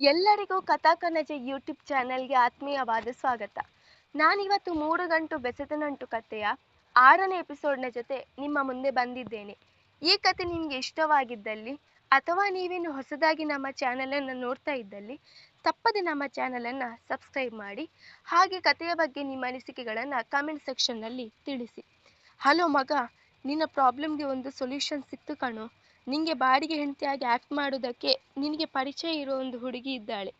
ಎಲ್ಲರಿಗೂ ಕಥಾಕನಜೆ ಯೂಟ್ಯೂಬ್ ಚಾನೆಲ್ಗೆ ಆತ್ಮೀಯವಾದ ಸ್ವಾಗತ. ನಾನಿವತ್ತು ಮೂರು ಗಂಟು ಬೆಸೆದ ನಂಟು ಕಥೆಯ ಆರನೇ ಎಪಿಸೋಡ್ನ ಜೊತೆ ನಿಮ್ಮ ಮುಂದೆ ಬಂದಿದ್ದೇನೆ. ಈ ಕತೆ ನಿಮಗೆ ಇಷ್ಟವಾಗಿದ್ದಲ್ಲಿ ಅಥವಾ ನೀವೇನು ಹೊಸದಾಗಿ ನಮ್ಮ ಚಾನಲನ್ನು ನೋಡ್ತಾ ಇದ್ದಲ್ಲಿ, ತಪ್ಪದೆ ನಮ್ಮ ಚಾನಲನ್ನು ಸಬ್ಸ್ಕ್ರೈಬ್ ಮಾಡಿ, ಹಾಗೆ ಕಥೆಯ ಬಗ್ಗೆ ನಿಮ್ಮ ಅನಿಸಿಕೆಗಳನ್ನು ಕಮೆಂಟ್ ಸೆಕ್ಷನ್ನಲ್ಲಿ ತಿಳಿಸಿ. ಹಲೋ ಮಗ, ನಿನ್ನ ಪ್ರಾಬ್ಲಮ್ಗೆ ಒಂದು ಸೊಲ್ಯೂಷನ್ ಸಿಕ್ತು ಕಣೋ. ನಿಂಗೆ ಬಾಡಿಗೆ ಹೆಂಡತಿಯಾಗಿ ಆ್ಯಕ್ಟ್ ಮಾಡೋದಕ್ಕೆ ನಿನಗೆ ಪರಿಚಯ ಇರೋ ಒಂದು ಹುಡುಗಿ ಇದ್ದಾಳೆ.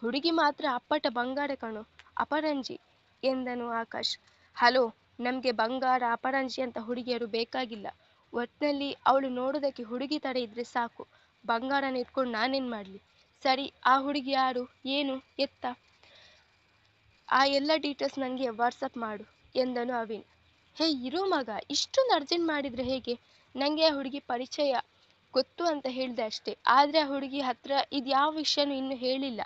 ಹುಡುಗಿ ಮಾತ್ರ ಅಪ್ಪಟ ಬಂಗಾರ ಕಣು, ಅಪರಂಜಿ ಎಂದನು ಆಕಾಶ್. ಹಲೋ, ನಮಗೆ ಬಂಗಾರ, ಅಪರಂಜಿ ಅಂತ ಹುಡುಗಿಯರು ಬೇಕಾಗಿಲ್ಲ. ಒಟ್ಟಿನಲ್ಲಿ ಅವಳು ನೋಡೋದಕ್ಕೆ ಹುಡುಗಿ ತಡೆ ಇದ್ರೆ ಸಾಕು. ಬಂಗಾರನ ಇಟ್ಕೊಂಡು ನಾನೇನು ಮಾಡಲಿ? ಸರಿ, ಆ ಹುಡುಗಿ ಯಾರು? ಏನು? ಎತ್ತ? ಆ ಎಲ್ಲ ಡೀಟೇಲ್ಸ್ ನನಗೆ ವಾಟ್ಸಪ್ ಮಾಡು ಎಂದನು ಅವಿನ್. ಹೇ, ಇರೋ ಮಗ, ಇಷ್ಟೊಂದು ಅರ್ಜೆಂಟ್ ಮಾಡಿದರೆ ಹೇಗೆ? ನನಗೆ ಆ ಹುಡುಗಿ ಪರಿಚಯ ಗೊತ್ತು ಅಂತ ಹೇಳಿದೆ ಅಷ್ಟೇ. ಆದರೆ ಆ ಹುಡುಗಿ ಹತ್ರ ಇದು ಯಾವ ವಿಷಯನೂ ಇನ್ನೂ ಹೇಳಿಲ್ಲ.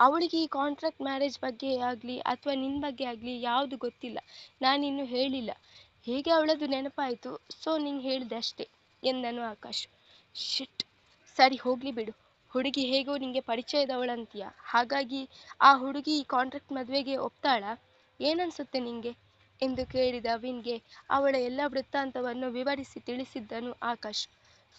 ಅವಳಿಗೆ ಈ ಕಾಂಟ್ರಾಕ್ಟ್ ಮ್ಯಾರೇಜ್ ಬಗ್ಗೆ ಆಗಲಿ ಅಥವಾ ನಿನ್ನ ಬಗ್ಗೆ ಆಗಲಿ ಯಾವುದು ಗೊತ್ತಿಲ್ಲ. ನಾನಿನ್ನೂ ಹೇಳಿಲ್ಲ. ಹೇಗೆ ಅವಳದು ನೆನಪಾಯಿತು? ಸೊ ನಿಂಗೆ ಹೇಳಿದೆ ಅಷ್ಟೇ, ಎಂದನು ಆಕಾಶ್. ಶಿಟ್ ಸರಿ, ಹೋಗಲಿ ಬಿಡು. ಹುಡುಗಿ ಹೇಗೋ ನಿಂಗೆ ಪರಿಚಯದವಳಂತೀಯ ಹಾಗಾಗಿ ಆ ಹುಡುಗಿ ಈ ಕಾಂಟ್ರಾಕ್ಟ್ ಮದುವೆಗೆ ಒಪ್ತಾಳ? ಏನನ್ಸುತ್ತೆ ನಿಂಗೆ? ಎಂದು ಕೇಳಿದ ಅವಿನ್ಗೆ ಅವಳ ಎಲ್ಲ ವೃತ್ತಾಂತವನ್ನು ವಿವರಿಸಿ ತಿಳಿಸಿದ್ದನು ಆಕಾಶ್.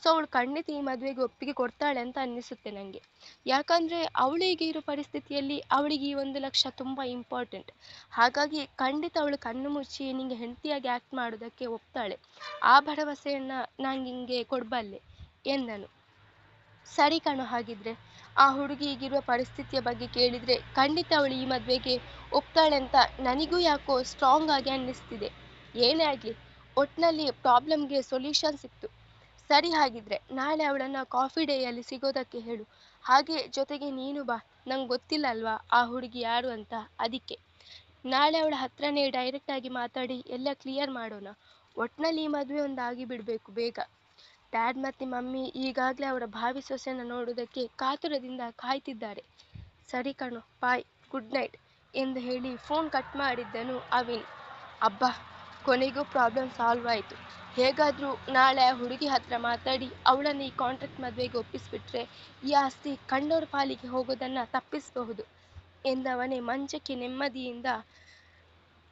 ಸೊ ಅವಳು ಖಂಡಿತ ಈ ಮದುವೆಗೆ ಒಪ್ಪಿಗೆ ಕೊಡ್ತಾಳೆ ಅಂತ ಅನ್ನಿಸುತ್ತೆ ನನಗೆ ಯಾಕಂದರೆ ಅವಳಿಗೆ ಇರೋ ಪರಿಸ್ಥಿತಿಯಲ್ಲಿ ಅವಳಿಗೆ ಈ ಒಂದು ಲಕ್ಷ ತುಂಬ ಇಂಪಾರ್ಟೆಂಟ್ ಹಾಗಾಗಿ ಖಂಡಿತ ಅವಳು ಕಣ್ಣು ಮುಚ್ಚಿ ನಿಂಗೆ ಹೆಂಡತಿಯಾಗಿ ಆ್ಯಕ್ಟ್ ಮಾಡೋದಕ್ಕೆ ಒಪ್ತಾಳೆ. ಆ ಭರವಸೆಯನ್ನು ನಾನು ಹಿಂಗೆ ಕೊಡಬಲ್ಲೆ, ಎಂದನು. ಸರಿ ಕಣೋ, ಹಾಗಿದ್ರೆ ಆ ಹುಡುಗಿ ಈಗಿರುವ ಪರಿಸ್ಥಿತಿಯ ಬಗ್ಗೆ ಕೇಳಿದರೆ ಖಂಡಿತ ಅವಳು ಈ ಮದುವೆಗೆ ಒಪ್ತಾಳೆ ಅಂತ ನನಗೂ ಯಾಕೋ ಸ್ಟ್ರಾಂಗ್ ಆಗಿ ಅನ್ನಿಸ್ತಿದೆ. ಏನೇ ಆಗಲಿ ಒಟ್ಟಿನಲ್ಲಿ ಪ್ರಾಬ್ಲಮ್ಗೆ ಸೊಲ್ಯೂಷನ್ ಸಿಕ್ತು. ಸರಿ ಹಾಗಿದ್ರೆ ನಾಳೆ ಅವಳನ್ನ ಕಾಫಿ ಡೇಯಲ್ಲಿ ಸಿಗೋದಕ್ಕೆ ಹೇಳು. ಹಾಗೆ ಜೊತೆಗೆ ನೀನು ಬಾ, ನಂಗೆ ಗೊತ್ತಿಲ್ಲ ಅಲ್ವಾ ಆ ಹುಡುಗಿ ಯಾರು ಅಂತ, ಅದಕ್ಕೆ. ನಾಳೆ ಅವಳ ಹತ್ರನೇ ಡೈರೆಕ್ಟಾಗಿ ಮಾತಾಡಿ ಎಲ್ಲ ಕ್ಲಿಯರ್ ಮಾಡೋಣ. ಒಟ್ಟಿನಲ್ಲಿ ಈ ಮದುವೆ ಒಂದು ಆಗಿ ಬಿಡಬೇಕು ಬೇಗ. ಡ್ಯಾಡ್ ಮತ್ತೆ ಮಮ್ಮಿ ಈಗಾಗಲೇ ಅವರ ಭಾವಿ ನೋಡೋದಕ್ಕೆ ಕಾತುರದಿಂದ ಕಾಯ್ತಿದ್ದಾರೆ. ಸರಿ ಕಣೋ ಬಾಯ್ ಗುಡ್ ನೈಟ್ ಎಂದು ಹೇಳಿ ಫೋನ್ ಕಟ್ ಮಾಡಿದ್ದನು ಅವಿನ್. ಅಬ್ಬಾ ಕೊನೆಗೂ ಪ್ರಾಬ್ಲಮ್ ಸಾಲ್ವ್ ಆಯಿತು. ಹೇಗಾದರೂ ನಾಳೆ ಹುಡುಗಿ ಹತ್ರ ಮಾತಾಡಿ, ಅವಳನ್ನು ಈ ಕಾಂಟ್ರಾಕ್ಟ್ ಮದುವೆಗೆ ಒಪ್ಪಿಸಿಬಿಟ್ರೆ ಈ ಆಸ್ತಿ ಕಂಡೋರ ಪಾಲಿಗೆ ಹೋಗೋದನ್ನು ತಪ್ಪಿಸಬಹುದು ಎಂದವನೇ ಮಂಚಕ್ಕೆ ನೆಮ್ಮದಿಯಿಂದ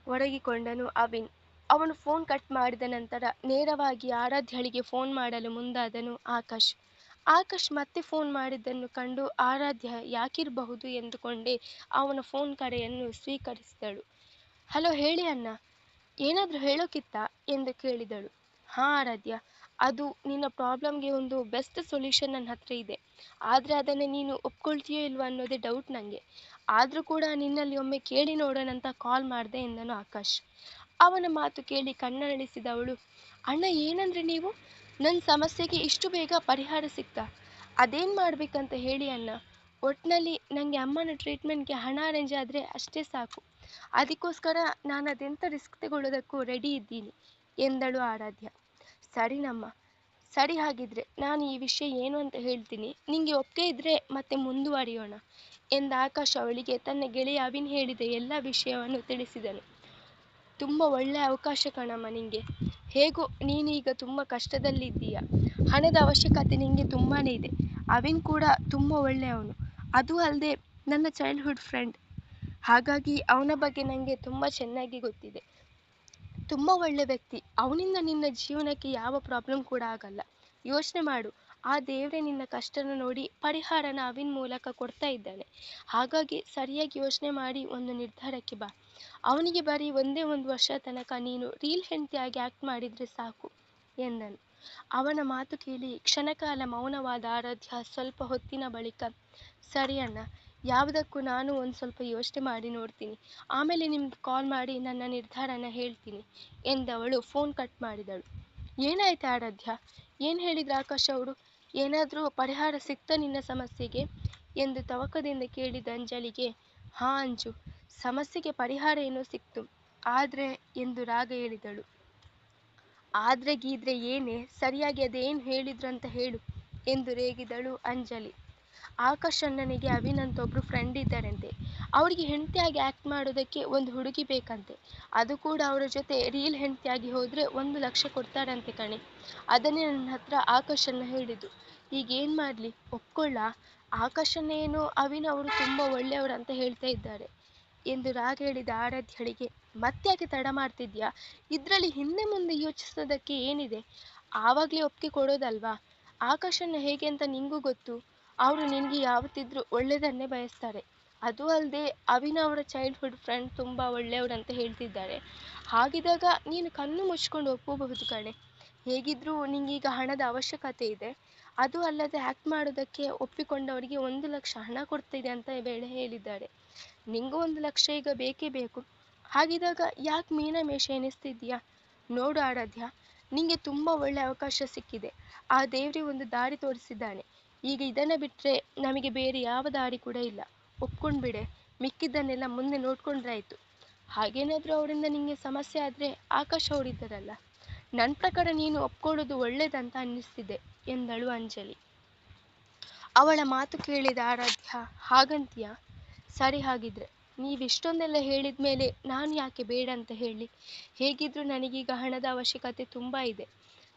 ಒಡಗಿಕೊಂಡನು ಅವಿನ್. ಅವನು ಫೋನ್ ಕಟ್ ಮಾಡಿದ ನಂತರ ನೇರವಾಗಿ ಆರಾಧ್ಯಳಿಗೆ ಫೋನ್ ಮಾಡಲು ಮುಂದಾದನು ಆಕಾಶ್. ಆಕಾಶ್ ಮತ್ತೆ ಫೋನ್ ಮಾಡಿದ್ದನ್ನು ಕಂಡು ಆರಾಧ್ಯ ಯಾಕಿರಬಹುದು ಎಂದುಕೊಂಡೇ ಅವನ ಫೋನ್ ಕರೆಯನ್ನು ಸ್ವೀಕರಿಸಿದಳು. ಹಲೋ ಹೇಳಿ ಅಣ್ಣ ಏನಾದರೂ ಹೇಳೋಕ್ಕಿತ್ತಾ ಎಂದು ಕೇಳಿದಳು. ಹಾಂ, ಆರಾಧ್ಯ, ಅದು ನಿನ್ನ ಪ್ರಾಬ್ಲಮ್ಗೆ ಒಂದು ಬೆಸ್ಟ್ ಸೊಲ್ಯೂಷನ್ ನನ್ನ ಹತ್ರ ಇದೆ. ಆದರೆ ಅದನ್ನು ನೀನು ಒಪ್ಕೊಳ್ತೀಯೋ ಇಲ್ವಾ ಅನ್ನೋದೇ ಡೌಟ್ ನನಗೆ ಆದರೂ ಕೂಡ ನಿನ್ನಲ್ಲಿ ಒಮ್ಮೆ ಕೇಳಿ ನೋಡೋಣ ಅಂತ ಕಾಲ್ ಮಾಡಿದೆ ಎಂದನು ಆಕಾಶ್. ಅವನ ಮಾತು ಕೇಳಿ ಕಣ್ಣಳಿಸಿದವಳು ಅಣ್ಣ, ಏನಂದ್ರೆ ನೀವು? ನನ್ನ ಸಮಸ್ಯೆಗೆ ಇಷ್ಟು ಬೇಗ ಪರಿಹಾರ ಸಿಕ್ತಾ? ಅದೇನು ಮಾಡಬೇಕಂತ ಹೇಳಿ ಅಣ್ಣ? ಒಟ್ಟಿನಲ್ಲಿ ನನಗೆ ಅಮ್ಮನ ಟ್ರೀಟ್ಮೆಂಟ್ಗೆ ಹಣ ಅರೇಂಜ್ ಆದರೆ ಅಷ್ಟೇ ಸಾಕು. ಅದಕ್ಕೋಸ್ಕರ ನಾನು ಅದೆಂತ ರಿಸ್ಕ್ ತಗೊಳ್ಳೋದಕ್ಕೂ ರೆಡಿ ಇದ್ದೀನಿ, ಎಂದಳು ಆರಾಧ್ಯ. ಸರಿನಮ್ಮ ಸರಿ ಹಾಗಿದ್ರೆ ನಾನು ಈ ವಿಷಯ ಏನು ಅಂತ ಹೇಳ್ತೀನಿ, ನಿಂಗೆ ಒಪ್ಪಿಗೆ ಇದ್ರೆ ಮತ್ತೆ ಮುಂದುವರಿಯೋಣ, ಎಂದ ಆಕಾಶ್ ಅವಳಿಗೆ ತನ್ನ ಗೆಳೆಯ ಅವಿನ್ ಹೇಳಿದ ಎಲ್ಲ ವಿಷಯವನ್ನು ತಿಳಿಸಿದನು. ತುಂಬ ಒಳ್ಳೆ ಅವಕಾಶ ಕಣಮ್ಮ ನಿಂಗೆ, ಹೇಗೋ ನೀನೀಗ ತುಂಬ ಕಷ್ಟದಲ್ಲಿದ್ದೀಯ, ಹಣದ ಅವಶ್ಯಕತೆ ನಿಂಗೆ ತುಂಬಾ ಇದೆ, ಅವಿನ್ ಕೂಡ ತುಂಬ ಒಳ್ಳೆಯವನು, ಅದು ಅಲ್ಲದೆ ನನ್ನ ಚೈಲ್ಡ್ಹುಡ್ ಫ್ರೆಂಡ್ ಹಾಗಾಗಿ ಅವನ ಬಗ್ಗೆ ನನಗೆ ತುಂಬ ಚೆನ್ನಾಗಿ ಗೊತ್ತಿದೆ. ತುಂಬ ಒಳ್ಳೆ ವ್ಯಕ್ತಿ. ಅವನಿಂದ ನಿನ್ನ ಜೀವನಕ್ಕೆ ಯಾವ ಪ್ರಾಬ್ಲಮ್ ಕೂಡ ಆಗಲ್ಲ. ಯೋಚನೆ ಮಾಡು. ಆ ದೇವರೇ ನಿನ್ನ ಕಷ್ಟನ ನೋಡಿ ಪರಿಹಾರನ ಅವಿನ್ ಮೂಲಕ ಕೊಡ್ತಾ ಇದ್ದಾನೆ. ಹಾಗಾಗಿ ಸರಿಯಾಗಿ ಯೋಚನೆ ಮಾಡಿ ಒಂದು ನಿರ್ಧಾರಕ್ಕೆ ಬಾ. ಅವನಿಗೆ ಬರೀ ಒಂದೇ ಒಂದು ವರ್ಷ ತನಕ ನೀನು ರೀಲ್ ಹೆಂಡತಿಯಾಗಿ ಆ್ಯಕ್ಟ್ ಮಾಡಿದ್ರೆ ಸಾಕು, ಎಂದನು. ಅವನ ಮಾತು ಕೇಳಿ ಕ್ಷಣಕಾಲ ಮೌನವಾದ ಆರಾಧ್ಯ ಸ್ವಲ್ಪ ಹೊತ್ತಿನ ಬಳಿಕ, ಸರಿ ಅಣ್ಣ. ಯಾವುದಕ್ಕೂ ನಾನು ಒಂದು ಸ್ವಲ್ಪ ಯೋಚನೆ ಮಾಡಿ ನೋಡ್ತೀನಿ. ಆಮೇಲೆ ನಿಮ್ಗೆ ಕಾಲ್ ಮಾಡಿ ನನ್ನ ನಿರ್ಧಾರನ ಹೇಳ್ತೀನಿ, ಎಂದವಳು ಫೋನ್ ಕಟ್ ಮಾಡಿದಳು. ಏನಾಯ್ತು ಆರಾಧ್ಯ? ಏನು ಹೇಳಿದ್ರು ಆಕಾಶ್ ಅವರು? ಏನಾದರೂ ಪರಿಹಾರ ಸಿಕ್ತಾ ನಿನ್ನ ಸಮಸ್ಯೆಗೆ? ಎಂದು ತವಕದಿಂದ ಕೇಳಿದ ಅಂಜಲಿಗೆ, ಹಾಂ ಅಂಜು, ಸಮಸ್ಯೆಗೆ ಪರಿಹಾರ ಏನೋ ಸಿಕ್ತು, ಆದರೆ ಎಂದು ರಾಗ ಹೇಳಿದಳು. ಆದ್ರೆ ಗೀದ್ರೆ ಏನೇ, ಸರಿಯಾಗಿ ಅದೇನು ಹೇಳಿದ್ರು ಅಂತ ಹೇಳು, ಎಂದು ರೇಗಿದಳು ಅಂಜಲಿ. ಆಕಾಶ್ ಅಣ್ಣನಿಗೆ ಅವಿನ್ ಅಂತ ಒಬ್ರು ಫ್ರೆಂಡ್ ಇದ್ದಾರಂತೆ. ಅವರಿಗೆ ಹೆಂಡತಿಯಾಗಿ ಆ್ಯಕ್ಟ್ ಮಾಡೋದಕ್ಕೆ ಒಂದು ಹುಡುಗಿ ಬೇಕಂತೆ. ಅದು ಕೂಡ ಅವರ ಜೊತೆ ರೀಲ್ ಹೆಂಡತಿಯಾಗಿ ಹೋದರೆ ಒಂದು ಲಕ್ಷ ಕೊಡ್ತಾರಂತೆ ಕಣೆ. ಅದನ್ನೇ ನನ್ನ ಹತ್ರ ಆಕಾಶ್ ಅಣ್ಣ ಹೇಳಿದ್ದು. ಈಗ ಏನು ಮಾಡಲಿ ಒಪ್ಕೊಳ್ಳ ಏನು ಅವಿನ್ ಅವರು ತುಂಬ ಒಳ್ಳೆಯವರು ಅಂತ ಹೇಳ್ತಾ ಇದ್ದಾರೆ. ಎಂದು ರಾಗ ಹೇಳಿದ ಆರಾಧ್ಯಳಿಗೆ ಮತ್ತ್ಯಾಕೆ ತಡ ಮಾಡ್ತಿದ್ಯಾ? ಇದರಲ್ಲಿ ಹಿಂದೆ ಮುಂದೆ ಯೋಚಿಸೋದಕ್ಕೆ ಏನಿದೆ? ಆವಾಗಲೇ ಒಪ್ಪಿಗೆ ಕೊಡೋದಲ್ವಾ? ಆಕಾಶನ ಹೇಗೆ ಅಂತ ನಿಂಗೂ ಗೊತ್ತು. ಅವರು ನಿನಗೆ ಯಾವತ್ತಿದ್ರೂ ಒಳ್ಳೆಯದನ್ನೇ ಬಯಸ್ತಾರೆ. ಅದು ಅಲ್ಲದೆ ಅವಿನ ಅವರ ಚೈಲ್ಡ್ಹುಡ್ ಫ್ರೆಂಡ್ ತುಂಬ ಒಳ್ಳೆಯವರು ಅಂತ ಹೇಳ್ತಿದ್ದಾರೆ. ಹಾಗಿದ್ದಾಗ ನೀನು ಕಣ್ಣು ಮುಚ್ಕೊಂಡು ಒಪ್ಪಬಹುದು ಕಣೆ. ಹೇಗಿದ್ರೂ ನಿಂಗೀಗ ಹಣದ ಅವಶ್ಯಕತೆ ಇದೆ. ಅದು ಅಲ್ಲದೆ ಆ್ಯಕ್ಟ್ ಮಾಡೋದಕ್ಕೆ ಒಪ್ಪಿಕೊಂಡವರಿಗೆ ಒಂದು ಲಕ್ಷ ಹಣ ಕೊಡ್ತಿದೆ ಅಂತ ಬೇಳೆ ಹೇಳಿದ್ದಾರೆ. ನಿಂಗೂ ಒಂದು ಲಕ್ಷ ಈಗ ಬೇಕೇ ಬೇಕು. ಹಾಗಿದ್ದಾಗ ಯಾಕೆ ಮೀನಮೇಷ ಎನಿಸ್ತಿದ್ಯಾ ನೋಡು ಆರಾಧ್ಯ, ನಿಂಗೆ ತುಂಬ ಒಳ್ಳೆ ಅವಕಾಶ ಸಿಕ್ಕಿದೆ. ಆ ದೇವ್ರಿಗೆ ಒಂದು ದಾರಿ ತೋರಿಸಿದ್ದಾನೆ. ಈಗ ಇದನ್ನು ಬಿಟ್ಟರೆ ನಮಗೆ ಬೇರೆ ಯಾವ ದಾರಿ ಕೂಡ ಇಲ್ಲ. ಒಪ್ಕೊಂಡ್ಬಿಡೆ ಮಿಕ್ಕಿದ್ದನ್ನೆಲ್ಲ ಮುಂದೆ ನೋಡ್ಕೊಂಡ್ರೆ ಆಯ್ತು. ಹಾಗೇನಾದರೂ ಅವರಿಂದ ನಿಂಗೆ ಸಮಸ್ಯೆ ಆದರೆ ಆಕಾಶ ಅವರಿದ್ದಾರಲ್ಲ ನನ್ನ ಪ್ರಕಾರ ನೀನು ಒಪ್ಕೊಳ್ಳೋದು ಒಳ್ಳೇದಂತ ಅನ್ನಿಸ್ತಿದೆ, ಎಂದಳು ಅಂಜಲಿ. ಅವಳ ಮಾತು ಕೇಳಿದ ಆರಾಧ್ಯ, ಹಾಗಂತೀಯ? ಸರಿ ಹಾಗಿದ್ರೆ, ನೀವಿಷ್ಟೊಂದೆಲ್ಲ ಹೇಳಿದ ಮೇಲೆ ನಾನು ಯಾಕೆ ಬೇಡ ಅಂತ ಹೇಳಿ? ಹೇಗಿದ್ರೂ ನನಗೀಗ ಹಣದ ಅವಶ್ಯಕತೆ ತುಂಬ ಇದೆ.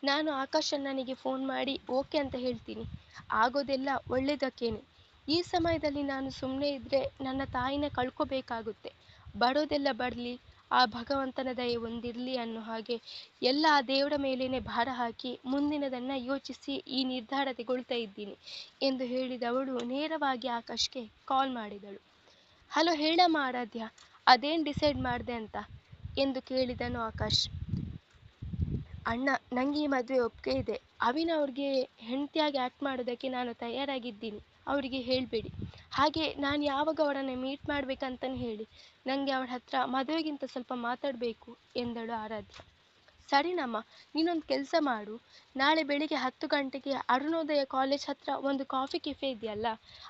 ನಾನು ಆಕಾಶ ನನಗೆ ಫೋನ್ ಮಾಡಿ ಓಕೆ ಅಂತ ಹೇಳ್ತೀನಿ. ಆಗೋದೆಲ್ಲ ಒಳ್ಳೇದಕ್ಕೇನೆ? ಈ ಸಮಯದಲ್ಲಿ ನಾನು ಸುಮ್ಮನೆ ಇದ್ದರೆ ನನ್ನ ತಾಯಿನ ಕಳ್ಕೊಬೇಕಾಗುತ್ತೆ. ಬರೋದೆಲ್ಲ ಬರಲಿ, ಆ ಭಗವಂತನ ದಯೆ ಒಂದಿರಲಿ ಅನ್ನೋ ಹಾಗೆ ಎಲ್ಲ ಆ ದೇವರ ಮೇಲೇನೆ ಭಾರ ಹಾಕಿ ಮುಂದಿನದನ್ನು ಯೋಚಿಸಿ ಈ ನಿರ್ಧಾರ ತೆಗೊಳ್ತಾ ಇದ್ದೀನಿ ಎಂದು ಹೇಳಿದವಳು ನೇರವಾಗಿ ಆಕಾಶ್ಗೆ ಕಾಲ್ ಮಾಡಿದಳು. ಹಲೋ ಹೇಳಮ್ಮ ಆರಾಧ್ಯ, ಅದೇನು ಡಿಸೈಡ್ ಮಾಡಿದೆ ಅಂತ? ಎಂದು ಕೇಳಿದನು ಆಕಾಶ್. ಅಣ್ಣ ನನಗೆ ಈ ಮದುವೆ ಒಪ್ಪಿಗೆ ಇದೆ. ಅವಿನ ಅವ್ರಿಗೆ ಹೆಂಡತಿಯಾಗಿ ಆ್ಯಕ್ಟ್ ಮಾಡೋದಕ್ಕೆ ನಾನು ತಯಾರಾಗಿದ್ದೀನಿ. ಅವರಿಗೆ ಹೇಳಬೇಡಿ. ಹಾಗೆ ನಾನು ಯಾವಾಗ ಅವರನ್ನು ಮೀಟ್ ಮಾಡಬೇಕಂತಲೂ ಹೇಳಿ. ನನಗೆ ಅವಳ ಹತ್ರ ಮದುವೆಗಿಂತ ಸ್ವಲ್ಪ ಮಾತಾಡಬೇಕು ಎಂದಳು ಆರಾಧ್ಯ. ಸರಿನಮ್ಮ, ನೀನೊಂದು ಕೆಲಸ ಮಾಡು. ನಾಳೆ ಬೆಳಿಗ್ಗೆ ಹತ್ತು ಗಂಟೆಗೆ ಅರುಣೋದಯ ಕಾಲೇಜ್ ಹತ್ರ ಒಂದು ಕಾಫಿ ಕೆಫೆ ಇದೆಯಲ್ಲ,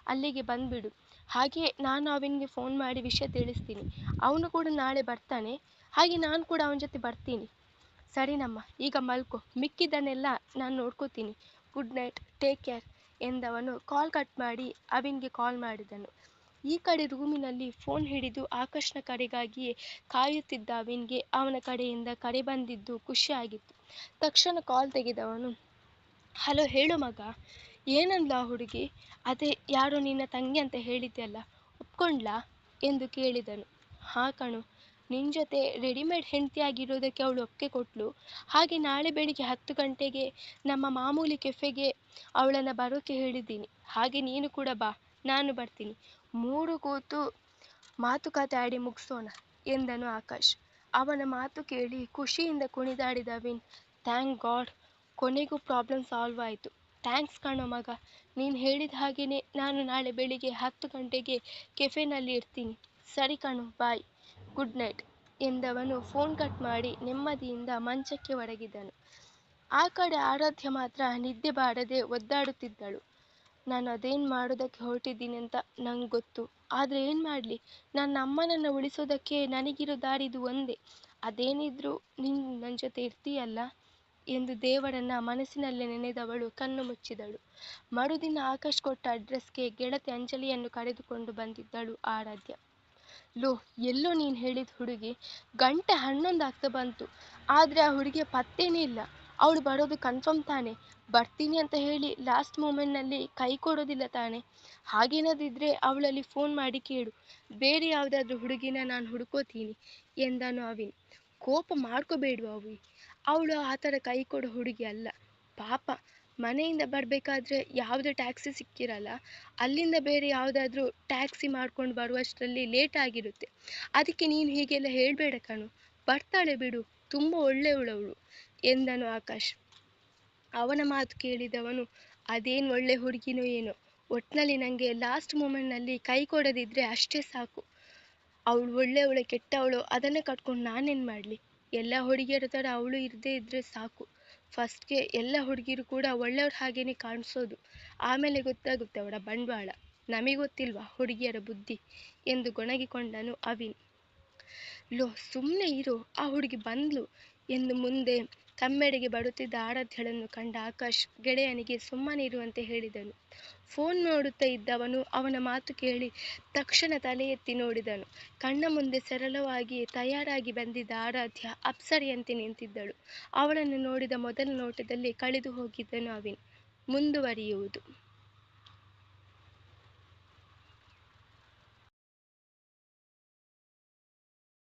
ಅಲ್ಲಿಗೆ ಬಂದುಬಿಡು. ಹಾಗೆ ನಾನು ಅವನಿಗೆ ಫೋನ್ ಮಾಡಿ ವಿಷಯ ತಿಳಿಸ್ತೀನಿ. ಅವನು ಕೂಡ ನಾಳೆ ಬರ್ತಾನೆ. ಹಾಗೆ ನಾನು ಕೂಡ ಅವನ ಜೊತೆ ಬರ್ತೀನಿ. ಸರಿನಮ್ಮ, ಈಗ ಮಲ್ಕೋ. ಮಿಕ್ಕಿದ್ದನ್ನೆಲ್ಲ ನಾನು ನೋಡ್ಕೋತೀನಿ. ಗುಡ್ ನೈಟ್ ಟೇಕ್ ಕೇರ್ ಎಂದವನು ಕಾಲ್ ಕಟ್ ಮಾಡಿ ಅವಿನ್ಗೆ ಕಾಲ್ ಮಾಡಿದನು. ಈ ಕಡೆ ರೂಮಿನಲ್ಲಿ ಫೋನ್ ಹಿಡಿದು ಆಕಾಶ್ನ ಕಡೆಗಾಗಿಯೇ ಕಾಯುತ್ತಿದ್ದ ಅವಿನ್ಗೆ ಅವನ ಕಡೆಯಿಂದ ಕರೆ ಬಂದಿದ್ದು ಖುಷಿಯಾಗಿತ್ತು ತಕ್ಷಣ ಕಾಲ್ ತೆಗೆದವನು, ಹಲೋ, ಹೇಳು ಮಗ. ಏನಂದ್ಲ ಹುಡುಗಿ? ಅದೇ ಯಾರೋ ನಿನ್ನ ತಂಗಿ ಅಂತ ಹೇಳಿದ್ಯಲ್ಲ, ಒಪ್ಕೊಂಡ್ಲಾ? ಎಂದು ಕೇಳಿದನು. ಹಾ ಕಣು ನಿನ್ನ ಜೊತೆ ರೆಡಿಮೇಡ್ ಹೆಂಡತಿಯಾಗಿರೋದಕ್ಕೆ ಅವಳು ಒಪ್ಪಿಗೆ ಕೊಟ್ಟಳು ಹಾಗೆ ನಾಳೆ ಬೆಳಿಗ್ಗೆ ಹತ್ತು ಗಂಟೆಗೆ ನಮ್ಮ ಮಾಮೂಲಿ ಕೆಫೆಗೆ ಅವಳನ್ನು ಬರೋಕ್ಕೆ ಹೇಳಿದ್ದೀನಿ. ಹಾಗೆ ನೀನು ಕೂಡ ಬಾ, ನಾನು ಬರ್ತೀನಿ. ಮೂರು ಕೂತು ಮಾತುಕತೆ ಆಡಿ ಮುಗಿಸೋಣ, ಎಂದನು ಆಕಾಶ್. ಅವನ ಮಾತು ಕೇಳಿ ಖುಷಿಯಿಂದ ಕುಣಿದಾಡಿದ ವಿನ್, ಥ್ಯಾಂಕ್ ಗಾಡ್, ಕೊನೆಗೂ ಪ್ರಾಬ್ಲಮ್ ಸಾಲ್ವ್ ಆಯಿತು. ಥ್ಯಾಂಕ್ಸ್ ಕಣೋ ಮಗ. ನೀನು ಹೇಳಿದ ಹಾಗೆಯೇ ನಾನು ನಾಳೆ ಬೆಳಿಗ್ಗೆ ಹತ್ತು ಗಂಟೆಗೆ ಕೆಫೆನಲ್ಲಿ ಇರ್ತೀನಿ. ಸರಿ ಕಣೋ, ಬಾಯ್. ಗುಡ್ ನೈಟ್ ಎಂದವನು ಫೋನ್ ಕಟ್ ಮಾಡಿ ನೆಮ್ಮದಿಯಿಂದ ಮಂಚಕ್ಕೆ ಒರಗಿದನು. ಆ ಕಡೆ ಆರಾಧ್ಯ ಮಾತ್ರ ನಿದ್ದೆ ಬಾರದೆ ಒದ್ದಾಡುತ್ತಿದ್ದಳು. ನಾನು ಅದೇನು ಮಾಡೋದಕ್ಕೆ ಹೊರಟಿದ್ದೀನಿ ಅಂತ ನಂಗೆ ಗೊತ್ತು. ಆದರೆ ಏನು ಮಾಡಲಿ? ನನ್ನ ಅಮ್ಮನನ್ನು ಉಳಿಸೋದಕ್ಕೆ ನನಗಿರೋ ದಾರಿ ಇದು ಒಂದೇ. ಅದೇನಿದ್ರೂ ನೀನ್ ನನ್ನ ಜೊತೆ ಇರ್ತೀಯಲ್ಲ? ಎಂದು ದೇವರನ್ನ ಮನಸ್ಸಿನಲ್ಲೇ ನೆನೆದವಳು ಕಣ್ಣು ಮುಚ್ಚಿದಳು. ಮರುದಿನ ಆಕಾಶ್ ಕೊಟ್ಟ ಅಡ್ರೆಸ್ಗೆ ಗೆಳತಿ ಅಂಜಲಿಯನ್ನು ಕರೆದುಕೊಂಡು ಬಂದಿದ್ದಳು ಆರಾಧ್ಯ. ಲೋ, ಎಲ್ಲೋ ನೀನು ಹೇಳಿದ ಹುಡುಗಿ ಗಂಟೆ ಹನ್ನೊಂದು ಆಗ್ತಾ ಬಂತು. ಆದರೆ ಆ ಹುಡುಗಿಯ ಪತ್ತೇನೇ ಇಲ್ಲ. ಅವಳು ಬರೋದು ಕನ್ಫರ್ಮ್ ತಾನೆ. ಬರ್ತೀನಿ ಅಂತ ಹೇಳಿ ಲಾಸ್ಟ್ ಮೂಮೆಂಟ್ನಲ್ಲಿ ಕೈ ಕೊಡೋದಿಲ್ಲ ತಾನೆ. ಹಾಗೇನಾದಿದ್ರೆ ಅವಳಲ್ಲಿ ಫೋನ್ ಮಾಡಿ ಕೇಳು. ಬೇರೆ ಯಾವುದಾದ್ರೂ ಹುಡುಗಿನ ನಾನು ಹುಡ್ಕೋತೀನಿ ಎಂದನು ಅವಿನ್ ಕೋಪ ಮಾಡ್ಕೋಬೇಡು ಅವಿ ಅವಳು ಆ ಥರ ಕೈ ಕೊಡೋ ಹುಡುಗಿ ಅಲ್ಲ. ಪಾಪ. ಮನೆಯಿಂದ ಬರಬೇಕಾದ್ರೆ ಯಾವುದೇ ಟ್ಯಾಕ್ಸಿ ಸಿಕ್ಕಿರಲ್ಲ, ಅಲ್ಲಿಂದ ಬೇರೆ ಯಾವುದಾದ್ರೂ ಟ್ಯಾಕ್ಸಿ ಮಾಡ್ಕೊಂಡು ಬರುವಷ್ಟರಲ್ಲಿ ಲೇಟ್ ಆಗಿರುತ್ತೆ. ಅದಕ್ಕೆ ನೀನು ಹೀಗೆಲ್ಲ ಹೇಳಬೇಡ ಕಣು. ಬರ್ತಾಳೆ ಬಿಡು, ತುಂಬ ಒಳ್ಳೆಯವಳವಳು ಎಂದನು ಆಕಾಶ್. ಅವನ ಮಾತು ಕೇಳಿದವನು, ಅದೇನು ಒಳ್ಳೆ ಹುಡುಗಿನೋ ಏನೋ ಒಟ್ಟಿನಲ್ಲಿ ನನಗೆ ಲಾಸ್ಟ್ ಮೂಮೆಂಟ್ನಲ್ಲಿ ಕೈ ಕೊಡದಿದ್ದರೆ ಅಷ್ಟೇ ಸಾಕು. ಅವಳು ಒಳ್ಳೆಯವಳು, ಕೆಟ್ಟವಳು, ಅದನ್ನೇ ಕಟ್ಕೊಂಡು ನಾನೇನು ಮಾಡಲಿ? ಎಲ್ಲ ಹುಡುಗಿಯರ ಥರ ಅವಳು ಇರದೇ ಇದ್ದರೆ ಸಾಕು. ಫಸ್ಟ್ಗೆ ಎಲ್ಲ ಹುಡುಗಿರು ಕೂಡ ಒಳ್ಳೆಯವ್ರ ಹಾಗೆಯೇ ಕಾಣಿಸೋದು. ಆಮೇಲೆ ಗೊತ್ತಾಗುತ್ತೆ ಅವರ ಬಂಡವಾಳ. ನಮಗೆ ಗೊತ್ತಿಲ್ವಾ ಹುಡುಗಿಯರ ಬುದ್ಧಿ? ಎಂದು ಗೊಣಗಿಕೊಂಡನು ಅವಿನ್. ಲೋ ಸುಮ್ಮನೆ ಇರು, ಆ ಹುಡುಗಿ ಬಂದ್ಲು. ಎಂದು ಮುಂದೆ ತಮ್ಮೆಡೆಗೆ ಬರುತ್ತಿದ್ದ ಆರಾಧ್ಯಳನ್ನು ಕಂಡ ಆಕಾಶ್ ಗೆಳೆಯನಿಗೆ ಸುಮ್ಮನೆ ಇರುವಂತೆ ಹೇಳಿದನು. ಫೋನ್ ನೋಡುತ್ತಾ ಇದ್ದವನು ಅವನ ಮಾತು ಕೇಳಿ ತಕ್ಷಣ ತಲೆ ಎತ್ತಿ ನೋಡಿದನು. ಕಣ್ಣ ಮುಂದೆ ಸರಳವಾಗಿ ತಯಾರಾಗಿ ಬಂದಿದ್ದ ಆರಾಧ್ಯ ಅಪ್ಸರಿಯಂತೆ ನಿಂತಿದ್ದಳು. ಅವಳನ್ನು ನೋಡಿದ ಮೊದಲ ನೋಟದಲ್ಲಿ ಕಳೆದು ಹೋಗಿದ್ದನು ಅವಿನ್ ಮುಂದುವರಿಯುವುದು.